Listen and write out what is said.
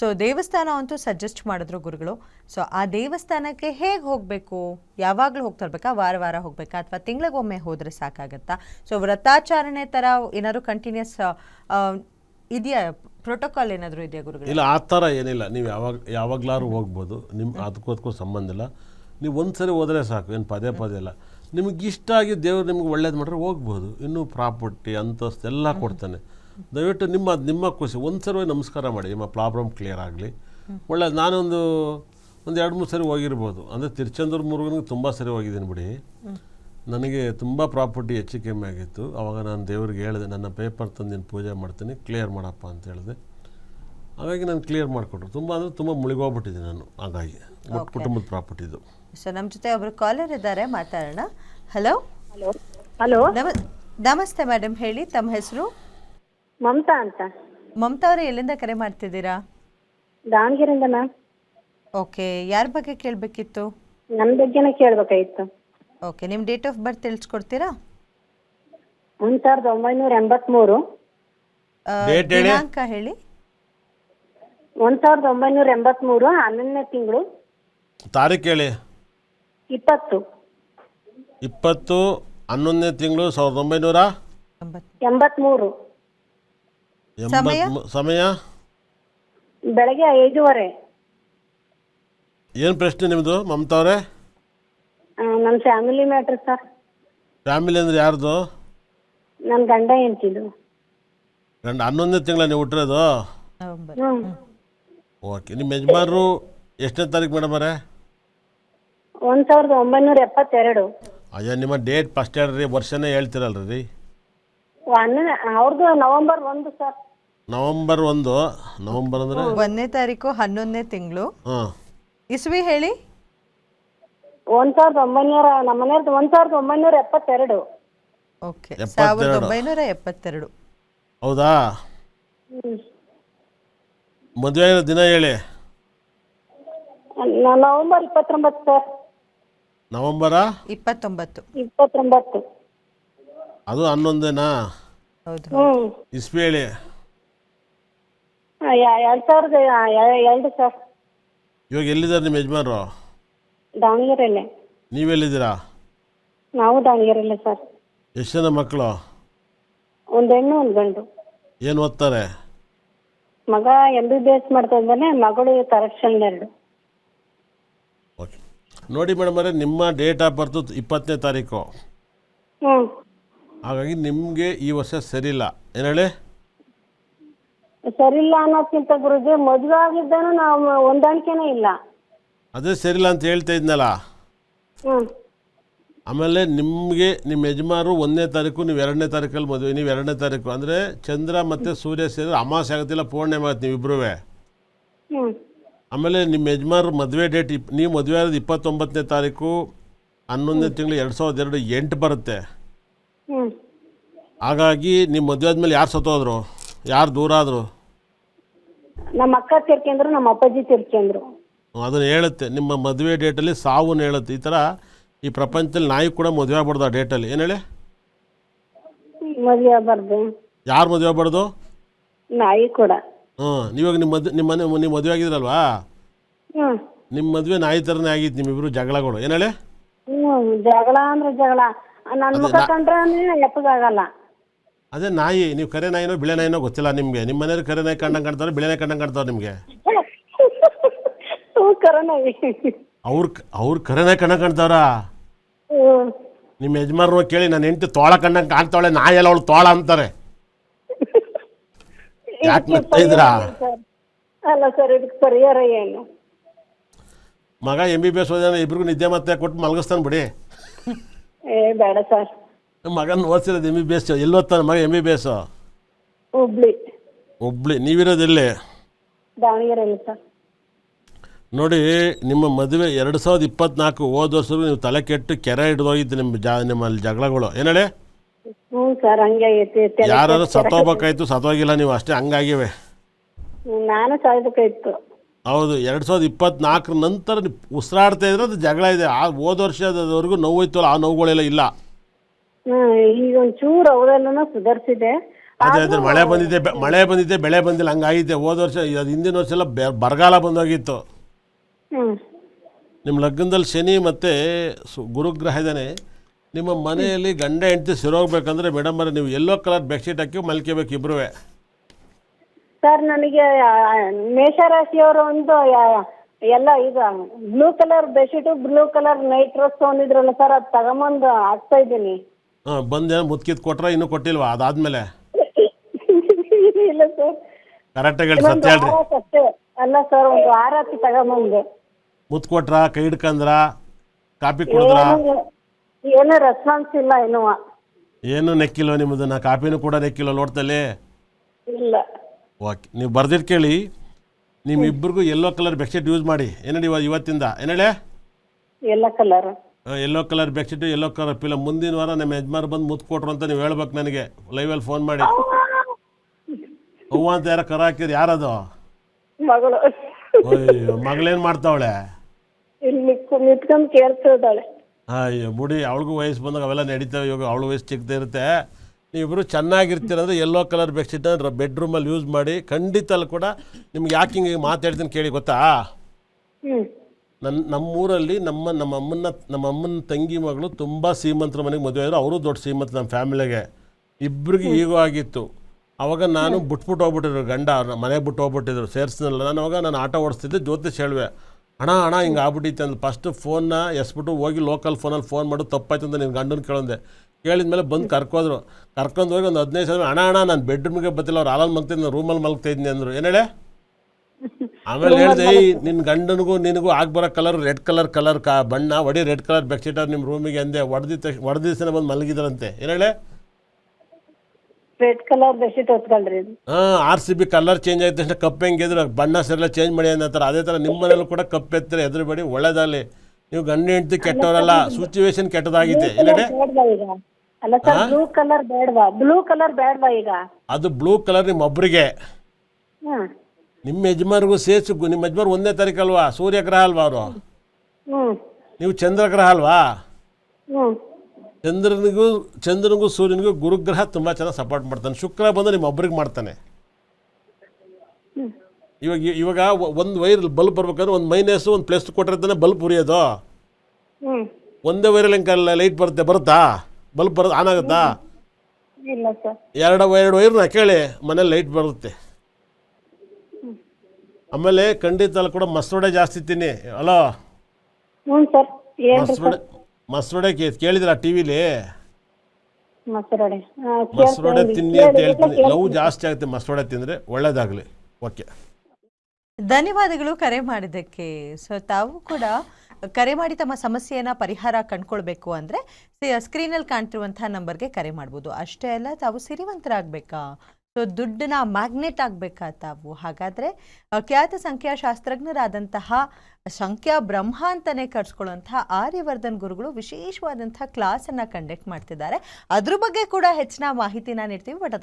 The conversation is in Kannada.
ಸೊ ದೇವಸ್ಥಾನ ಅಂತೂ ಸಜೆಸ್ಟ್ ಮಾಡಿದ್ರು ಗುರುಗಳು. ಸೊ ಆ ದೇವಸ್ಥಾನಕ್ಕೆ ಹೇಗೆ ಹೋಗಬೇಕು? ಯಾವಾಗಲೂ ಹೋಗ್ತಾ ವಾರ ವಾರ ಹೋಗಬೇಕಾ? ಅಥವಾ ತಿಂಗಳಿಗೊಮ್ಮೆ ಹೋದರೆ ಸಾಕಾಗತ್ತಾ? ಸೊ ವ್ರತಾಚರಣೆ ಥರ ಏನಾದರೂ ಕಂಟಿನ್ಯೂಸ್ ಇದೆಯಾ? ಪ್ರೋಟೋಕಾಲ್ ಏನಾದರೂ ಇದೆಯಾ ಗುರುಗಳು? ಇಲ್ಲ, ಆ ಥರ ಏನಿಲ್ಲ. ನೀವು ಯಾವಾಗ, ಯಾವಾಗಲಾರು ಹೋಗ್ಬೋದು. ನಿಮ್ಮ ಅದಕ್ಕೂ ಸಂಬಂಧ ಇಲ್ಲ. ನೀವು ಒಂದು ಸರಿ ಹೋದರೆ ಸಾಕು. ಏನು ಪದೇ ಪದೇ ಇಲ್ಲ. ನಿಮಗೆ ಇಷ್ಟ ಆಗಿ ದೇವರು ನಿಮ್ಗೆ ಒಳ್ಳೇದು ಮಾಡಿದ್ರೆ ಹೋಗ್ಬೋದು. ಇನ್ನೂ ಪ್ರಾಪರ್ಟಿ, ಅಂತಸ್ತು ಎಲ್ಲ ಕೊಡ್ತಾನೆ. ದಯವಿಟ್ಟು ನಿಮ್ಮ ಅದು ನಿಮ್ಮ ಖುಷಿ ಒಂದು ಸರ್ವೆ ನಮಸ್ಕಾರ ಮಾಡಿ ನಿಮ್ಮ ಪ್ರಾಬ್ಲಮ್ ಕ್ಲಿಯರ್ ಆಗಲಿ. ಒಳ್ಳೆ ನಾನೊಂದು ಒಂದು ಎರಡು ಮೂರು ಸರಿ ಹೋಗಿರ್ಬೋದು. ಅಂದರೆ ತಿರುಚಂದ್ರ ಮುರುಗನಿಗೆ ತುಂಬ ಸರಿ ಹೋಗಿದ್ದೀನಿ ಬಿಡಿ. ನನಗೆ ತುಂಬ ಪ್ರಾಪರ್ಟಿ ಹೆಚ್ಚು ಕಮ್ಮಿ ಆಗಿತ್ತು. ಆವಾಗ ನಾನು ದೇವ್ರಿಗೆ ಹೇಳಿದೆ ನನ್ನ ಪೇಪರ್ ತಂದು ನೀನು ಪೂಜೆ ಮಾಡ್ತೀನಿ ಕ್ಲಿಯರ್ ಮಾಡಪ್ಪ ಅಂತ ಹೇಳಿದೆ. ಹಾಗಾಗಿ ನಾನು ಕ್ಲಿಯರ್ ಮಾಡಿಕೊಟ್ರು. ತುಂಬ ಅಂದರೆ ತುಂಬ ಮುಳುಗೋಗ್ಬಿಟ್ಟಿದ್ದೆ ನಾನು ಹಾಗಾಗಿ. ಕುಟುಂಬದ ಪ್ರಾಪರ್ಟಿ ಇದು. ಸರ್ ನಮ್ಮ ಜೊತೆ ಒಬ್ಬರು ಕಾಲರ್ ಇದ್ದಾರೆ ಮಾತಾಡೋಣ. ಹಲೋ ಹಲೋ ಹಲೋ ನಮ ನಮಸ್ತೆ ಮೇಡಮ್ ಹೇಳಿ ತಮ್ಮ ಹೆಸರು? ಮಮತಾ ಅಂತ. ಮಮತಾ ಅವರೇ ಎಲ್ಲಿಂದ ಕರೆ ಮಾಡ್ತಿದ್ದೀರಾ? ದಾವಣಗೆರೆಯಿಂದ ಮ್ಯಾಮ್. ಓಕೆ ಯಾರ ಬಗ್ಗೆ ಕೇಳಬೇಕಿತ್ತು? ನನ್ನ ಬಗ್ಗೆನೇ ಕೇಳಬೇಕಾಗಿತ್ತು ಓಕೆ ನಿಮ್ಮ ಡೇಟ್ ಆಫ್ ಬರ್ತ್ ತಿಳಿಸ್ಕೊಡ್ತೀರಾ? ಒಂದು ಸಾವಿರದ ಒಂಬೈನೂರ ಎಂಬತ್ಮೂರು. ಆ, Date ಹೇಳಿ. ದಿನಾಂಕ ಹೇಳಿ. ಒಂದು ಸಾವಿರದ ಒಂಬೈನೂರ ಎಂಬತ್ತ್ಮೂರು ಹನ್ನೊಂದನೇ ತಿಂಗಳು. ತಾರೀಕು ಹೇಳಿ. ಇಪ್ಪತ್ತು. ಇಪ್ಪತ್ತು ಹನ್ನೊಂದನೇ ತಿಂಗಳು ಸಾವಿರದ ಒಂಬೈನೂರ? ಒಂಬತ್ತು ಎಂಬತ್ತ್ಮೂರು ಸಮಯ? ಎಂಬತ್ಮೂ ಸಮಯ? ಬೆಳಗ್ಗೆ ಐದೂವರೆ. ಏನು ಪ್ರಶ್ನೆ ನಿಮ್ಮದು ಮಮತಾ ಅವರೇ? ಆ, ನನ್ನ ಫ್ಯಾಮಿಲಿ ಮ್ಯಾಟ್ರ್ ಸರ್. ಫ್ಯಾಮಿಲಿ ಅಂದ್ರೆ ಯಾರ್ದು? ನನ್ನ ಗಂಡ ಎಂತಿದ್ದು ಗಂಡ ಹನ್ನೊಂದನೇ ತಿಂಗಳ ನೀವು ಹುಟ್ಟಿರೋದು ನವೆಂಬರ್. ಹ್ಞೂ ಓಕೆ ನಿಮ್ಮ ಯಜಮಾನರು ಎಷ್ಟನೇ ತಾರೀಕು ಮೇಡಮ್ ಅವರೇ? ಒಂದು ಸಾವಿರದ ಒಂಬೈನೂರ ಎಪ್ಪತ್ತೆರಡು. ಅಯ್ಯೋ ನಿಮ್ಮ ಡೇಟ್ ಫಸ್ಟ್ ಹೇಳ್ರಿ ವರ್ಷನೇ ಹೇಳ್ತಿರಲ್ರಿ. ಹನ್ನೊಂದು ಅವ್ರದ್ದು ನವಂಬರ್ ಒಂದು ಸರ್. ನವಂಬರ್ ಒಂದು. ನವೆಂಬರ್ ಅಂದ್ರೆ? ಒಂದನೇ ತಾರೀಕು ಹನ್ನೊಂದನೇ ತಿಂಗಳು. ಹಾಂ. ಇಸ್ವಿ ಹೇಳಿ? ಒಂದ್ ಸಾವಿರದ ಒಂಬೈನೂರ ನಮ್ಮ ಒಂದ್ ಒಂದು ಸಾವಿರದ ಒಂಬೈನೂರ ಎಪ್ಪತ್ತೆರಡು. ಓಕೆ. ಎಪ್ಪತ್ತೆರಡು. ಸಾವಿರದ ಒಂಬೈನೂರ ಎಪ್ಪತ್ತೆರಡು. ಹೌದಾ? ಹ್ಞೂ ಮದುವೆ ಆಗಿರೋ ದಿನ ಹೇಳಿ. ನವೆಂಬರ್ ಇಪ್ಪತ್ತೊಂಬತ್ತು ಸರ್. ನವೆಂಬರ? ಇಪ್ಪತ್ತೊಂಬತ್ತು. ಇಪ್ಪತ್ತೊಂಬತ್ತು. ಅದು ಹನ್ನೊಂದೇನಾ? ಹೌದು. ಇಸ್ವಿ ಹೇಳಿ. ಎರಡು ಸಾವಿರದ ಎರಡು ಸರ್ ಇವಾಗ ಎಲ್ಲಿದ್ದಾರೆ ನಿಮ್ಮ ಯಜಮಾನರು? ದಾವಣಗೆರೆಯಲ್ಲೇ. ನೀವೆಲ್ಲಿದ್ದೀರಾ? ನಾವು ದಾವಣಗೆರೆಯಲ್ಲೇ ಸರ್. ಎಷ್ಟು ಜನ ಮಕ್ಕಳು? ಒಂದು ಹೆಣ್ಣು ಒಂದು ಗಂಡು. ಏನು ಓದ್ತಾರೆ? ಮಗ ಎಂ ಬಿ ಬಿ ಎಸ್ ಮಾಡ್ತಾ ಇದ್ದಾನೆ ಮಗಳು ಕರೆಕ್ಷನ್ ಎರಡು. ಓಕೆ. ನೋಡಿ ಮೇಡಮ್ ಅವರೇ ನಿಮ್ಮ ಡೇಟ್ ಆಫ್ ಬರ್ತು ಇಪ್ಪತ್ತನೇ ತಾರೀಕು. ಹ್ಞೂ ಹಾಗಾಗಿ ನಿಮಗೆ ಈ ವರ್ಷ ಸರಿಯಿಲ್ಲ ಏನು ಹೇಳಿ? ಸರಿಯಿಲ್ಲ ಅನ್ನೋದ್ಕಿಂತ ಗುರುಜಿ ಮದುವೆ ಆಗಿದ್ದಾನು ನಾವು ಹೊಂದಾಣಿಕೆನೇ ಇಲ್ಲ. ಅದೇ ಸರಿಲ್ಲ ಅಂತ ಹೇಳ್ತಾ ಇದ್ನಲ್ಲ? ಆಮೇಲೆ ನಿಮಗೆ ನಿಮ್ಮ ಯಜಮಾರು ಒಂದನೇ ತಾರೀಕು ನೀವು ಎರಡನೇ ತಾರೀಕಲ್ಲಿ ಮದುವೆ ನೀವು ಎರಡನೇ ತಾರೀಕು. ಅಂದರೆ ಚಂದ್ರ ಮತ್ತು ಸೂರ್ಯ ಸೇರಿದ್ರೆ ಅಮಾಸೆ ಆಗುತ್ತಿಲ್ಲ ಪೂರ್ಣಿಮೆ ಆಗುತ್ತೆ ನೀವಿಬ್ಬರೂ ಹ್ಞೂ. ಆಮೇಲೆ ನಿಮ್ಮ ಯಜಮಾರು ಮದುವೆ ಡೇಟ್ ಇಪ್ ನೀವು ಮದುವೆ ಆಗೋದು ಇಪ್ಪತ್ತೊಂಬತ್ತನೇ ತಾರೀಕು ಹನ್ನೊಂದನೇ ತಿಂಗಳು ಎರಡು ಸಾವಿರದ ಎರಡು ಎಂಟು ಬರುತ್ತೆ. ಹ್ಞೂ. ಹಾಗಾಗಿ ನಿಮ್ಮ ಮದುವೆ ಆದಮೇಲೆ ಯಾರು ಸತ್ತೋದ್ರು? ಯಾರು ದೂರ ಆದರು? ನಮ್ಮ ಅಕ್ಕ ತೀರ್ಕೊಂಡ್ರು ನಮ್ಮ ಅಪ್ಪಾಜಿ ತೀರ್ಕೊಂಡ್ರು ಅದನ್ನ ಹೇಳುತ್ತೆ. ನಿಮ್ಮ ಮದುವೆ ಡೇಟಲ್ಲಿ ಸಾವನ್ನು ಹೇಳುತ್ತೆ. ಈ ಥರ ಈ ಪ್ರಪಂಚದಲ್ಲಿ ನಾಯಿ ಕೂಡ ಮದುವೆ ಆಗ್ಬಾರ್ದು ಆ ಡೇಟಲ್ಲಿ ಏನು ಹೇಳಿ? ಮದುವೆ ಆಗಬಾರ್ದು. ಯಾರು ಮದುವೆ ಆಗ್ಬಾರ್ದು? ನಾಯಿ ಕೂಡ. ಹ್ಞೂ ನೀವಾಗ ನಿಮ್ಮ ಮದ್ ನಿಮ್ಮ ಮನೆ ನೀವು ಮದುವೆ ಆಗಿದ್ರಲ್ವಾ? ಹ್ಞೂ ನಿಮ್ಮ ಮದುವೆ ನಾಯಿ ಥರನೇ ಆಗಿತ್ತು. ನಿಮ್ಮಿಬ್ಬರು ಜಗಳಗಳು. ಏನು ಹೇಳಿ? ಜಗಳ ಅಂದ್ರೆ ಜಗಳ. ನನ್ನ ಮುಖ ಕಂಡ್ರೆ ಎಪ್ಪಗಾಗಲ್ಲ. ಅದೇ ನಾಯಿ ನೀವು ಕರೆ ನಾಯಿನೋ ಬಿಳೆ ನಾಯಿನೋ ಗೊತ್ತಿಲ್ಲ ನಿಮಗೆ. ನಿಮ್ಮ ಮನೆಯವ್ರು ಕರೆ ನಾಯಿ ಕಂಡಂಗೆ ಕಾಣ್ತಾರೆ ಬಿಳೆ ನಾಯಿ ಕಂಡಂಗೆ ಕಾಣ್ತಾವೆ ನಿಮಗೆ? ಅವ್ರ ಅವ್ರ ಕರೆ ನಾಯಿ ಕಂಡಂಗೆ ಕಾಣ್ತಾವ್ರ? ನಿಮ್ಮ ಯಜಮಾನ್ರು ಕೇಳಿ ನನ್ನ ಹೆಂಡತಿ ತೋಳ ಕಂಡಂಗೆ ಕಾಣ್ತಾವಳೆ ನಾಯಿ ಎಲ್ಲ ಅವಳು ತೋಳ ಅಂತಾರೆ. ಯಾಕೆ ನಗ್ತಾ ಇದ್ದೀರಾ ಸರ್. ಅಲ್ಲ ಸರ್ ಇದಕ್ಕೆ ಪರಿಹಾರ ಏನು? ಮಗ ಎಂ ಬಿ ಬಿ ಎಸ್ ಓದಿದ್ರೆ ಇಬ್ರಿಗೂ ನಿದ್ದೆ ಮತ್ತೆ ಕೊಟ್ಟು ಮಲಗಿಸ್ತಾನೆ ಬಿಡಿ. ಏ ಬೇಡ ಸರ್. ನಮ್ಮ ಮಗನ ಓದಿಸಿರೋದು ಎಂ ಬಿ ಬಿ ಎಸ್ ಎಲ್ಲಿ ಓದ್ತಾನೆ ಮಗ M B B S Hubli. Hubli. ನೀವಿರೋದು ಎಲ್ಲಿ? ದಾವಣಗೆರೆಯಲ್ಲಿ ಸರ್. ನೋಡಿ ನಿಮ್ಮ ಮದುವೆ ಎರಡು ಸಾವಿರದ ಇಪ್ಪತ್ನಾಲ್ಕು ಹೋದ ವರ್ಷ ನೀವು ತಲೆ ಕೆಟ್ಟು ಕೆರೆ ಹಿಡಿದೋಗಿದ್ದು ನಿಮ್ಮ ಜಾ ನಿಮ್ಮಲ್ಲಿ ಜಗಳಗಳು. ಏನು ಹೇಳಿ? ಹ್ಞೂ ಸರ್ ಹಂಗೆ ಐತಿ. ತಲೆ ಯಾರು ಕೆಟ್ಟ- ಸತ್ತೋಗ್ಬೇಕಾಯ್ತು ಸತ್ತೋಗಿಲ್ಲ ನೀವು ಅಷ್ಟೇ ಹಂಗಾಗಿವೆ. ಹ್ಮ್, ನಾನು ಸಾಯ್ಬೇಕಾಯ್ತು ಹೌದು ಎರಡು ಸಾವಿರದ ಇಪ್ಪತ್ನಾಲ್ಕರ ನಂತರ ನೀವು ಉಸಿರಾಡ್ತಾ ಇದ್ರೆ ಅದು ಜಗಳ ಇದೆ. ಆ ಹೋದ ವರ್ಷದವರೆಗೂ ನೋವು ಇತ್ತು ಆ ನೋವುಗಳೆಲ್ಲ ಇಲ್ಲ. ಹ್ಮ್ ಈಗ ಒಂಚೂರು ಅವರೆಲ್ಲನೂ ಸುಧಾರಿಸಿದೆ. ಅದೇ ಅದೇ ಮಳೆ ಬಂದಿದೆ ಬೆ- ಮಳೆ ಬಂದಿದೆ ಬೆಳೆ ಬಂದಿಲ್ಲ ಹಂಗಾಗಿದೆ. ಹೋದ ವರ್ಷ ಅದು ಹಿಂದಿನ ವರ್ಷ ಎಲ್ಲ ಬೆ- ಬರಗಾಲ ಬಂದೋಗಿತ್ತು. ಹ್ಮ್. ನಿಮ್ಮ ಲಗ್ನದಲ್ಲಿ ಶನಿ ಮತ್ತು ಸು ಗುರುಗ್ರಹ ಇದ್ದಾನೆ ನಿಮ್ಮ ಮನೆಯಲ್ಲಿ ಗಂಡ ಹೆಂಡತಿ ಸಿರೋಗ್ಬೇಕಂದ್ರೆ ಮೇಡಮ್ ಅವರೇ ನೀವು ಎಲ್ಲೋ ಕಲರ್ ಬೆಡ್ಶೀಟ್ ಹಾಕಿ ಮಲ್ಕೋಬೇಕು ಇಬ್ಬರೂ ಸರ್ ನನಗೆ ಮೇಷರಾಶಿಯವರು ಒಂದು ಯಾ- ಎಲ್ಲ ಈಗ blue colour bedsheet blue colour night dress ತೊಗೊಂಡಿದ್ರಲ್ಲ sir ಅದು ತಗೊಂಬಂದು ಹಾಕ್ತಾ ಇದ್ದೀನಿ. ಹಾಂ ಬಂದೇನೋ ಮುತ್ಕಿದ್ ಕೊಟ್ರ ಇನ್ನೂ ಕೊಟ್ಟಿಲ್ವಾ? ಅದಾದ್ಮೇಲೆ. ಇಲ್ಲ ಸರ್. ಕರೆಕ್ಟಾಗಿ ಹೇಳಿ ಸತ್ಯ ಹೇಳ್ರಿ. ಅಷ್ಟೇ. ಅಲ್ಲ ಸರ್ ಒಂದು ವಾರ ಆಯ್ತು ತಗೊಂಬಂದು. ಮುತ್ತು ಕೊಟ್ರ ಕೈ ಹಿಡ್ಕಂದ್ರ ಕಾಪಿ ಕುಡಿದ್ರ? ಏನು ಏನೂ ರೆಸ್ಪಾನ್ಸ್ ಇಲ್ಲ ಇನ್ನೂ ಏನು ನೆಕ್ಕಿಲ್ವ ನಿಮ್ಮದು ನಾ ಕಾಪಿನೂ ಕೂಡ ನೆಕ್ಕಿಲ್ವ ನೋಡ್ತಲ್ಲಿ ಇಲ್ಲ. ಓಕೆ ನೀವು ಬರ್ದಿಟ್ಟು ಕೇಳಿ. ನಿಮ್ಮಿಬ್ಬರಿಗೂ ಎಲ್ಲೋ ಕಲರ್ ಬೆಡ್ಶೀಟ್ ಯೂಸ್ ಮಾಡಿ. ಇವ ಇವತ್ತಿಂದ? ಏನೇಳೆ ಎಲ್ಲ colour yellow colour bedsheet yellow colour ಪಿಲ್ಲ ಮುಂದಿನ ವಾರ ನಮ್ಮ ಯಜಮಾನ್ ಬಂದು ಮುತ್ತು ಕೊಟ್ರು ಅಂತ ನೀವು ಹೇಳ್ಬೇಕು ನನಗೆ. ಲೈವಲ್ಲಿ ಫೋನ್ ಮಾಡಿ. ಹೂವು ಅಂತ ಯಾರೋ ಕರ ಹಾಕಿದ್ರು ಯಾರದು? ಮಗಳು. ಅಯ್ಯೋ ಮಗಳೇನು ಮಾಡ್ತಾವಳೆ? ಇಲ್ಲಿ ನಿಂತ್ಕೊಂಡು ಕೇಳ್ತಿದ್ದಾಳೆ ಅಯ್ಯೋ ಬುಡಿ ಅವಳಿಗೂ ವಯಸ್ಸು ಬಂದಾಗ ಅವೆಲ್ಲ ನಡೀತಾವೆ ಇವಾಗ ಅವಳು ವಯಸ್ಸು ಚಿಕ್ಕದೇ ಇರುತ್ತೆ. ನೀವಿಬ್ಬರು ಚೆನ್ನಾಗಿರ್ತೀರಂದ್ರೆ ಎಲ್ಲೋ ಕಲರ್ ಬೆಡ್ಶೀಟ್ನ ಬೆಡ್ರೂಮಲ್ಲಿ ಯೂಸ್ ಮಾಡಿ ಖಂಡಿತ ಅಲ್ಲಿ ಕೂಡ ನಿಮ್ಗೆ ಯಾಕೆ ಹಿಂಗೆ ಮಾತಾಡ್ತೀನಿ ಕೇಳಿ ಗೊತ್ತಾ? ಹ್ಮ್. ನನ್ನ ನಮ್ಮೂರಲ್ಲಿ ನಮ್ಮ ನಮ್ಮ ಅಮ್ಮನ ನಮ್ಮ ಅಮ್ಮನ ತಂಗಿ ಮಗಳು ತುಂಬ ಶ್ರೀಮಂತರ ಮನೆಗೆ ಮದುವೆ ಆದರು ಅವರು ದೊಡ್ಡ ಶ್ರೀಮಂತ ನಮ್ಮ ಫ್ಯಾಮಿಲಿಗೆ. ಇಬ್ಬರಿಗೆ ಈಗೋ ಆಗಿತ್ತು. ಅವಾಗ ನಾನು ಬಿಟ್ಬಿಟ್ಟು ಹೋಗ್ಬಿಟ್ಟಿದ್ರು ಗಂಡ ಅವ್ರನ್ನ ಮನೆಗೆ ಬಿಟ್ಟು ಹೋಗ್ಬಿಟ್ಟಿದ್ರು ಸೇರಿಸ್ನಲ್ಲ ನಾನು ಅವಾಗ ನಾನು ಆಟೋ ಓಡಿಸ್ತಿದ್ದೆ ಜ್ಯೋತಿಷ್ ಹೇಳುವೆ ಹಣ ಹಣ ಹಿಂಗೆ ಆಗ್ಬಿಟ್ಟಿತ್ತು ಅಂದ್ರೆ ಫಸ್ಟ್ ಫೋನ್ನ ಎಸ್ಬಿಟ್ಟು ಹೋಗಿ ಲೋಕಲ್ ಫೋನಲ್ಲಿ ಫೋನ್ ಮಾಡು ತಪ್ಪಾಯ್ತು ಅಂತ ನಿನ್ನ ಗಂಡನ ಕೇಳೋಂದೆ. ಕೇಳಿದ ಮೇಲೆ ಬಂದು ಕರ್ಕೋದ್ರು. ಕರ್ಕೊಂಡು ಹೋಗಿ ಒಂದು ಹದಿನೈದು ಸಾವಿರ ಹಣ ಅಣ್ಣ ನಾನು ಬೆಡ್ರೂಮ್ಗೆ ಬತ್ತಿಲ್ಲ ಅವ್ರು ಹಾಲಲ್ಲಿ ಮಲ್ತಿದ್ದೆ ನಾನು ರೂಮಲ್ಲಿ ಮಲಗ್ತಾ ಇದ್ದೀನಿ ಅಂದರು. ಏನೇಳೆ ಹೇಳೆ? ಆಮೇಲೆ ಹೇಳಿದೆ ನಿನ್ನ ಗಂಡನಿಗೂ ನಿನಗೂ ಆಗ್ಬರೋ ಕಲರ್ ರೆಡ್ ಕಲರ್ ಕಲರ್ ಕಾ ಬಣ್ಣ ಒಡಿ ರೆಡ್ ಕಲರ್ ಬೆಡ್ಶೀಟ್ ನಿಮ್ಮ ರೂಮಿಗೆ ಅಂದೆ ಹೊಡೆದಿದ್ದ ತಕ್ಷಣ ಹೊಡೆದ ದಿವಸನೇ ಬಂದು ಮಲಗಿದ್ರಂತೆ. ಏನು ಹೇಳೆ ರೆಡ್ ಕಲರ್ ಬೆಡ್ಶೀಟ್ ಹೊತ್ಕೊಂಡ್ರಿ ಹಾಂ R C B colour change ಆಯ್ತು ತಕ್ಷಣ ಕಪ್ ಹೆಂಗಿದ್ರು ಬಣ್ಣ ಸರಿಲ್ಲ ಚೇಂಜ್ ಮಾಡಿ ಅನ್ನತ್ತಾರೆ ಅದೇ ಥರ ನಿಮ್ಮ ಮನೇಲೂ ಕೂಡ ಕಪ್ ಎತ್ತರೆ ಎದುರುಬೇಡಿ ಒಳ್ಳೇದಾಗಲಿ. ನೀವು ಗಂಡ ಹೆಂಡ್ತಿ ಕೆಟ್ಟವರಲ್ಲ ಸಿಚುವೇಶನ್ ಕೆಟ್ಟದಾಗಿದೆ. ಏನೇಳೆ ಬೇಡವಾ ಅಲ್ಲ ಸರ್ ಬ್ಲೂ ಕಲರ್ ಬೇಡವಾ? ಬ್ಲೂ ಕಲರ್ ಬೇಡವಾ ಈಗ? ಅದು ಬ್ಲೂ ಕಲರ್ ನಿಮ್ಮ ಒಬ್ಬರಿಗೆ ಹ್ಮ್. ನಿಮ್ಮ ಯಜಮಾನ್ಗೂ ಸೇರ್ಸಿಗು ನಿಮ್ಮ ಯಜಮಾನ್ ಒಂದನೇ ತಾರೀಕು ಅಲ್ವಾ? ಸೂರ್ಯ ಗ್ರಹ ಅಲ್ವಾ ಅವರು? ನೀವು ಚಂದ್ರ ಚಂದ್ರಗ್ರಹ ಅಲ್ವಾ? ಚಂದ್ರನಿಗೂ ಚಂದ್ರನಿಗೂ ಸೂರ್ಯನಿಗೂ ಗುರುಗ್ರಹ ತುಂಬ ಚೆನ್ನಾಗಿ ಸಪೋರ್ಟ್ ಮಾಡ್ತಾನೆ. ಶುಕ್ರ ಬಂದು ನಿಮ್ಮ ಒಬ್ರಿಗೆ ಮಾಡ್ತಾನೆ ಇವಾಗ ಇವಾಗ ಒಂದು ವೈರ್ ಬಲ್ಬ್ ಬರ್ಬೇಕಂದ್ರೆ ಒಂದು ಮೈನಸ್ ಒಂದು ಪ್ಲಸ್ ಕೊಟ್ಟಿರ್ತಾನೆ ಬಲ್ಬ್ ಉರಿಯೋದು. ಒಂದೇ ವೈರಲ್ಲಿ ಹೆಂಗೆ ಲೈಟ್ ಬರುತ್ತೆ ಬರುತ್ತಾ? ಬಲ್ಬ್ ಬರೋದು ಆನ್ ಆಗುತ್ತಾ? ಎರಡು ಎರಡು ವೈರ್ನ ಕೇಳಿ ಮನೇಲಿ ಲೈಟ್ ಬರುತ್ತೆ. ಆಮೇಲೆ ಖಂಡಿತ ಅಲ್ಲಿ ಕೂಡ ಮಸೂಡೆ ಜಾಸ್ತಿ ತಿನ್ನಿ. ಅಲೋ? ಹ್ಞೂ ಸರ್ ಏನ್ರಿ ಮಸೂಡೆ ಮಸೂಡೆ ಕೇ- ಕೇಳಿದ್ರಾ ಟಿ ವಿಲಿ? ಮಸರಡೆ ಮಸೂಡೆ ತಿನ್ನಿ ಅಂತ ಹೇಳ್ತೀನಿ ಲವ್ ಜಾಸ್ತಿ ಆಗುತ್ತೆ ಮಸೂಡೆ ತಿಂದ್ರೆ ಒಳ್ಳೇದಾಗಲಿ. ಓಕೆ. ಧನ್ಯವಾದಗಳು ಕರೆ ಮಾಡಿದ್ದಕ್ಕೆ. ಸೊ ತಾವು ಕೂಡ ಕರೆ ಮಾಡಿ ತಮ್ಮ ಸಮಸ್ಯೆಯನ್ನು ಪರಿಹಾರ ಕಂಡ್ಕೊಳ್ಬೇಕು ಅಂದರೆ ಸ್ಕ್ರೀನಲ್ಲಿ ಕಾಣ್ತಿರುವಂತಹ ನಂಬರ್ಗೆ ಕರೆ ಮಾಡ್ಬೋದು. ಅಷ್ಟೇ ಅಲ್ಲ ತಾವು ಸಿರಿವಂತರಾಗಬೇಕಾ? ಸೊ ದುಡ್ಡನ್ನ ಮ್ಯಾಗ್ನೆಟ್ ಆಗಬೇಕಾ ತಾವು ಹಾಗಾದರೆ ಖ್ಯಾತ ಸಂಖ್ಯಾಶಾಸ್ತ್ರಜ್ಞರಾದಂತಹ ಸಂಖ್ಯಾ ಬ್ರಹ್ಮ ಅಂತಲೇ ಕರ್ಸ್ಕೊಳ್ಳುವಂತಹ ಆರ್ಯವರ್ಧನ್ ಗುರುಗಳು ವಿಶೇಷವಾದಂಥ ಕ್ಲಾಸನ್ನು ಕಂಡಕ್ಟ್ ಮಾಡ್ತಿದ್ದಾರೆ. ಅದ್ರ ಬಗ್ಗೆ ಕೂಡ ಹೆಚ್ಚಿನ ಮಾಹಿತಿನ ನೀಡ್ತೀವಿ ಬಟ್